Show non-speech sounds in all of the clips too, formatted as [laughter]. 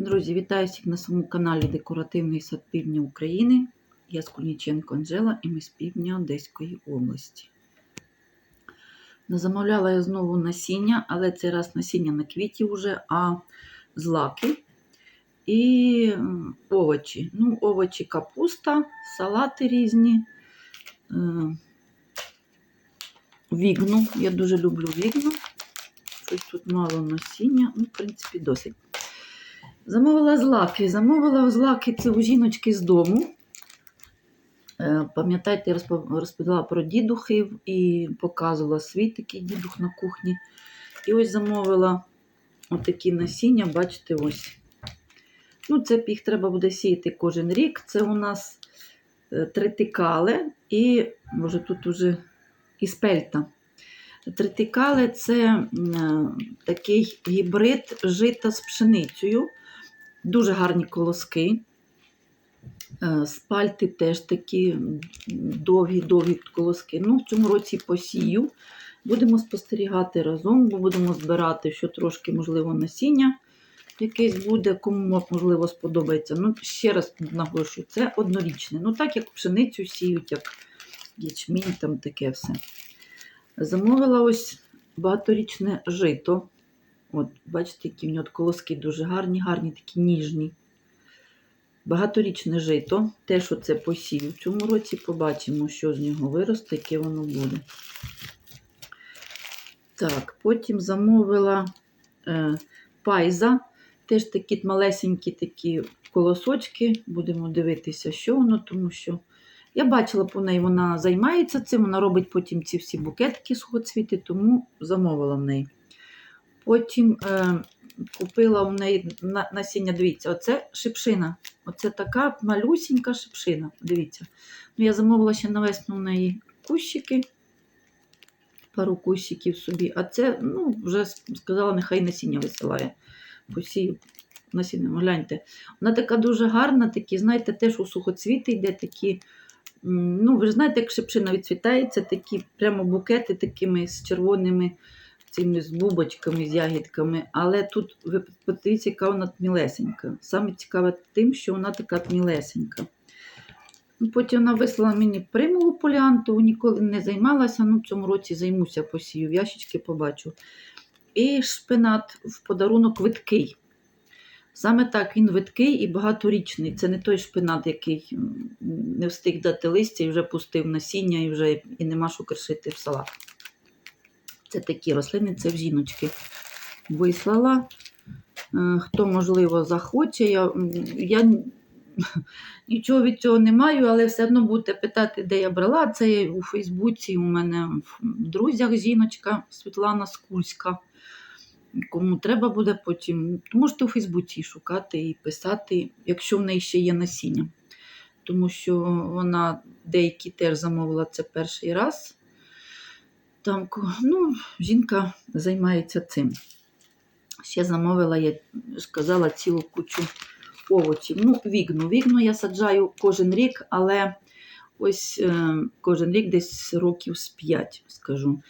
Друзі, вітаю всіх на своєму каналі Декоративний сад Півдня України. Я Скульніченко Анжела і ми з півдня Одеської області. Замовляла я знову насіння, але цей раз насіння на квіті вже, а злаки і овочі. Ну, овочі капуста, салати різні. е, Вігну. Я дуже люблю вігну. Щось тут мало насіння, ну, в принципі, досить. Замовила злаки. Замовила злаки це у жіночки з дому. Е, Пам'ятаєте, я розпо- розповідала про дідухів і показувала свій такий дідух на кухні. І ось замовила отакі насіння, бачите, ось. Ну, це їх треба буде сіяти кожен рік. Це у нас е, тритикале і, може, тут уже і спельта. Тритикале це е, такий гібрид жита з пшеницею. Дуже гарні колоски. Е, Спальти теж такі довгі-довгі колоски. Ну, в цьому році посію. Будемо спостерігати разом, бо будемо збирати, що трошки, можливо, насіння якесь буде, кому можливо сподобається. Ну, ще раз наголошую, це однорічне. Ну, так як пшеницю сіють, як ячмінь, там таке все. Замовила ось багаторічне жито. От, бачите, які в нього колоски дуже гарні, гарні, такі ніжні. Багаторічне жито. Те, що це посію. В цьому році побачимо, що з нього виросте, яке воно буде. Так, потім замовила е, пайза. Теж такі малесенькі такі колосочки. Будемо дивитися, що воно, тому що я бачила по неї, вона займається цим, вона робить потім ці всі букетики сухоцвіти, тому замовила в неї. Потім е, купила в неї насіння, дивіться, оце шипшина. Оце така малюсінька шипшина. Дивіться. Ну, я замовила ще на весну в неї кущики, пару кущиків собі. А це, ну, вже сказала, нехай насіння висилає. Посію насіння, гляньте. Вона така дуже гарна, такі, знаєте, теж у сухоцвіти йде такі. Ну, ви ж знаєте, як шипшина відцвітається, такі прямо букети такими з червоними цими з бубочками, з ягідками. Але тут ви подивіться, яка вона мілесенька. Саме цікаве тим, що вона така мілесенька. Ну, Потім вона вислала мені примулу поліанту, ніколи не займалася. Ну, в цьому році займуся посію, ящички побачу. І шпинат в подарунок видкий. Саме так він видкий і багаторічний. Це не той шпинат, який не встиг дати листя і вже пустив насіння, і вже і нема що кришити в салат. Це такі рослини, це в жіночки вислала. Е, Хто, можливо, захоче. Я, я [laughs] нічого від цього не маю, але все одно будете питати, де я брала. Це у Фейсбуці. У мене в друзях жіночка Світлана Скульська. Кому треба буде потім, то можете у Фейсбуці шукати і писати, якщо в неї ще є насіння. Тому що вона деякі теж замовила це перший раз. Там, ну, жінка займається цим. Ще замовила, я ж казала, цілу кучу овочів. Ну, вігну. Вігну я саджаю кожен рік, але ось е, кожен рік десь років з 5, скажу.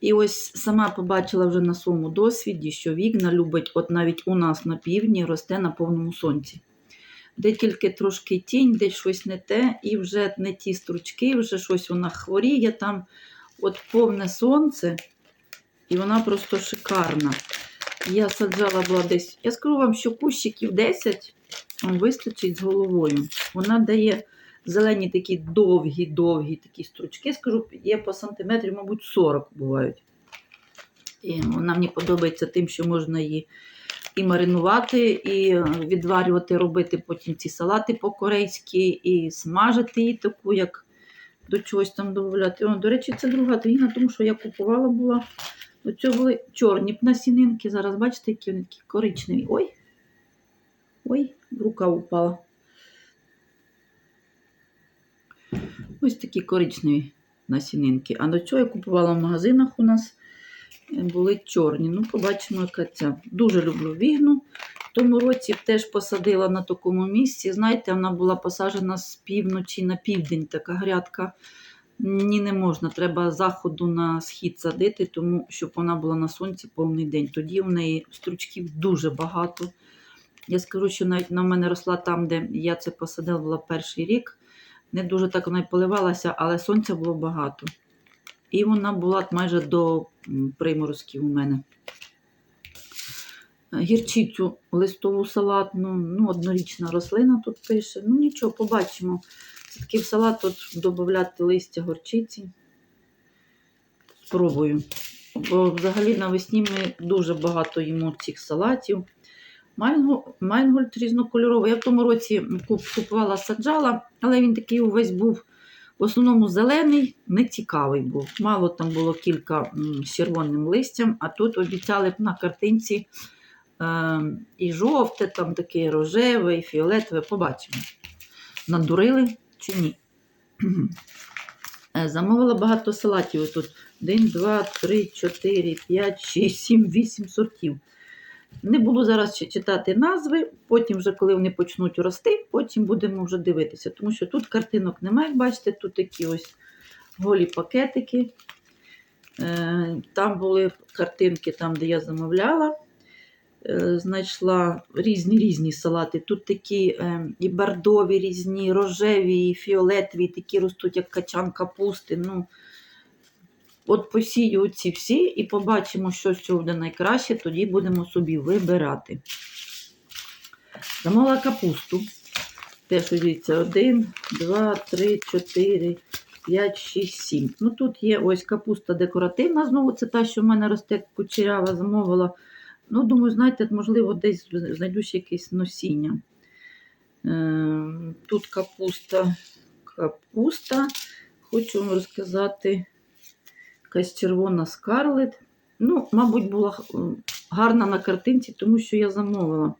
І ось сама побачила вже на своєму досвіді, що вігна любить, от навіть у нас на півдні, росте на повному сонці. Де тільки трошки тінь, де щось не те, і вже не ті стручки, вже щось вона хворіє там. От повне сонце, і вона просто шикарна. Я саджала була десь. Я скажу вам, що кущиків 10 вам вистачить з головою. Вона дає зелені такі довгі-довгі такі стручки. Скажу, є по сантиметрі, мабуть, 40 бувають. І вона мені подобається тим, що можна її і маринувати, і відварювати, робити потім ці салати по-корейськи, і смажити її таку, як до чогось там додати. О, до речі, це друга тріна, тому що я купувала була. До цього були чорні насінинки. Зараз бачите, які вони такі коричневі. Ой. Ой, рука упала. Ось такі коричневі насінинки. А до цього я купувала в магазинах у нас е, були чорні. Ну, побачимо, яка ця. Дуже люблю вігну. В тому році теж посадила на такому місці. Знаєте, вона була посаджена з півночі на південь, така грядка. Ні, не можна. Треба заходу на схід садити, тому щоб вона була на сонці повний день. Тоді в неї стручків дуже багато. Я скажу, що навіть на мене росла там, де я це посадила була перший рік. Не дуже так вона й поливалася, але сонця було багато. І вона була майже до приморозків у мене. Гірчицю листову салатну, ну, однорічна рослина тут пише. Ну нічого, побачимо. Все-таки в салат тут додати листя горчиці. Спробую. Бо взагалі навесні ми дуже багато їмо цих салатів. Майнгольд різнокольоровий. Я в тому році купувала саджала, але він такий увесь був в основному зелений, нецікавий був. Мало там було кілька з червоним листям, а тут обіцяли б на картинці і жовте, там таке рожеве, і фіолетове. Побачимо. Надурили чи ні. Е, Замовила багато салатів. Тут 1, 2, 3, 4, 5, 6, 7, 8 сортів. Не буду зараз чи- читати назви, потім, вже, коли вони почнуть рости, потім будемо вже дивитися. Тому що тут картинок немає, як бачите, тут такі ось голі пакетики. Е, Там були картинки, там, де я замовляла. Е, Знайшла різні різні салати. Тут такі е, і бордові різні, рожеві, і фіолетові, такі ростуть, як качан капусти. Ну, от посію ці всі і побачимо, що з цього буде найкраще, тоді будемо собі вибирати. Замовила капусту. Теж дивіться, 1, 2, 3, 4, 5, 6, 7. Ну тут є ось капуста декоративна. Знову це та, що в мене росте кучерява, замовила. Ну, думаю, знаєте, можливо, десь знайду ще якесь носіння. Е, Тут капуста, капуста. Хочу вам розказати, якась червона скарлет. Ну, мабуть, була е, гарна на картинці, тому що я замовила.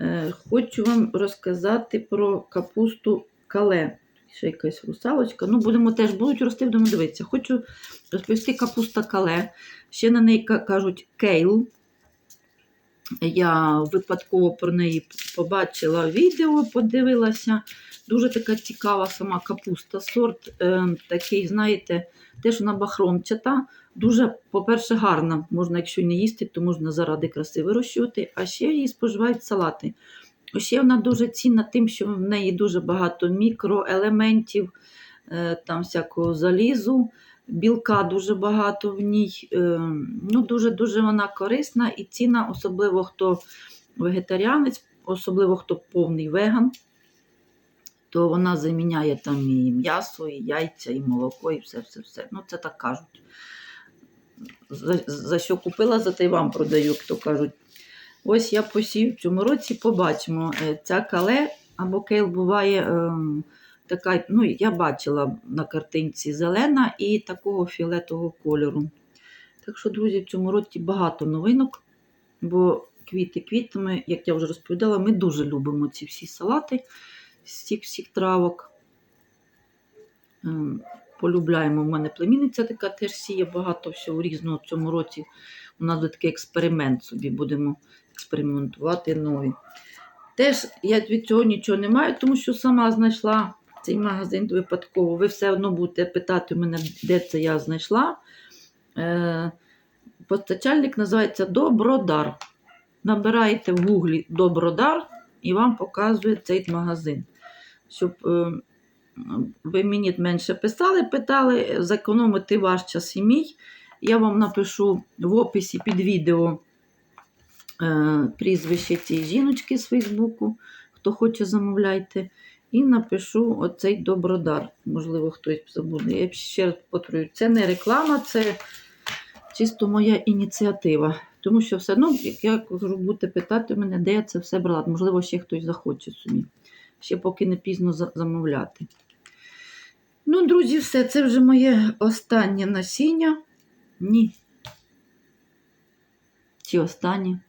Е, Хочу вам розказати про капусту кале. Ще якась русалочка. Ну, будемо теж будуть рости, будемо дивитися. Хочу розповісти капуста кале. Ще на неї кажуть кейл. Я випадково про неї побачила відео, подивилася. Дуже така цікава сама капуста. Сорт е, такий, знаєте, теж вона бахромчата. Дуже, по-перше, гарна. Можна, якщо не їсти, то можна заради краси вирощувати, а ще її споживають салати. Ще вона дуже цінна тим, що в неї дуже багато мікроелементів, е, там всякого залізу, білка дуже багато в ній. Е, Ну, дуже-дуже вона корисна і цінна, особливо хто вегетаріанець, особливо хто повний веган, то вона заміняє там і м'ясо, і яйця, і молоко, і все-все-все. Ну, це так кажуть. За, за що купила, за те й вам продаю, як то кажуть. Ось я посів цьому році, побачимо. Е, Ця кале або кейл буває ем, така, ну, я бачила на картинці зелена і такого фіолетового кольору. Так що, друзі, в цьому році багато новинок, бо квіти квітами, як я вже розповідала, ми дуже любимо ці всі салати з цих всіх травок. Ем, Полюбляємо. У мене племінниця така теж сіє багато всього різного в цьому році. У нас буде такий експеримент собі, будемо експериментувати нові. Теж я від цього нічого не маю, тому що сама знайшла цей магазин випадково. Ви все одно будете питати мене, де це я знайшла. Е, Постачальник називається Добродар. Набираєте в гуглі Добродар і вам показує цей магазин. Щоб е, ви мені менше писали, питали, зекономити ваш час і мій. Я вам напишу в описі під відео е, прізвище цієї жіночки з Фейсбуку, хто хоче, замовляйте. І напишу оцей добродар. Можливо, хтось забуде. Я ще раз повторюю, це не реклама, це чисто моя ініціатива. Тому що все одно, як я будете питати мене, де я це все брала. Можливо, ще хтось захоче собі. Ще поки не пізно замовляти. Ну, друзі, все, це вже моє останнє насіння. Ні. Чи останнє?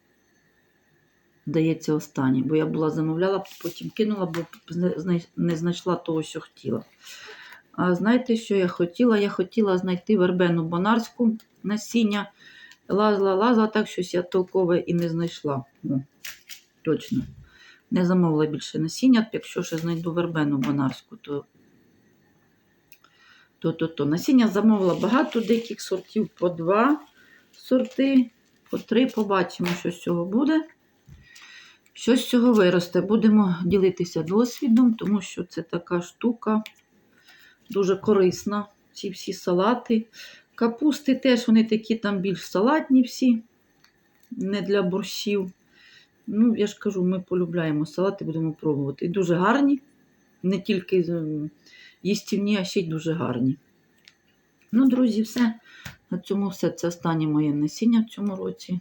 Здається, останнє, бо я була замовляла, потім кинула, бо не знайшла того, що хотіла. А знаєте, що я хотіла? Я хотіла знайти вербену бонарську насіння. Лазла, лазла, так щось я толкове і не знайшла. О, точно. Не замовила більше насіння. Якщо ще знайду вербену бонарську, то то, то, то. Насіння замовила багато деяких сортів, по два сорти, по три. Побачимо, що з цього буде. Щось з цього виросте. Будемо ділитися досвідом, тому що це така штука дуже корисна. Ці всі салати. Капусти теж вони такі там більш салатні всі, не для борщів. Ну, я ж кажу, ми полюбляємо салати, будемо пробувати. І дуже гарні, не тільки їстівні, а ще й дуже гарні. Ну, друзі, все. На цьому все. Це останнє моє насіння в цьому році.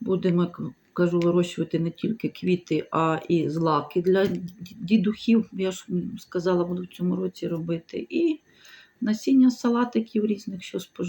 Будемо, кажу, вирощувати не тільки квіти, а і злаки для дідухів. Я ж сказала, буду в цьому році робити. І насіння салатиків різних, що споживаю.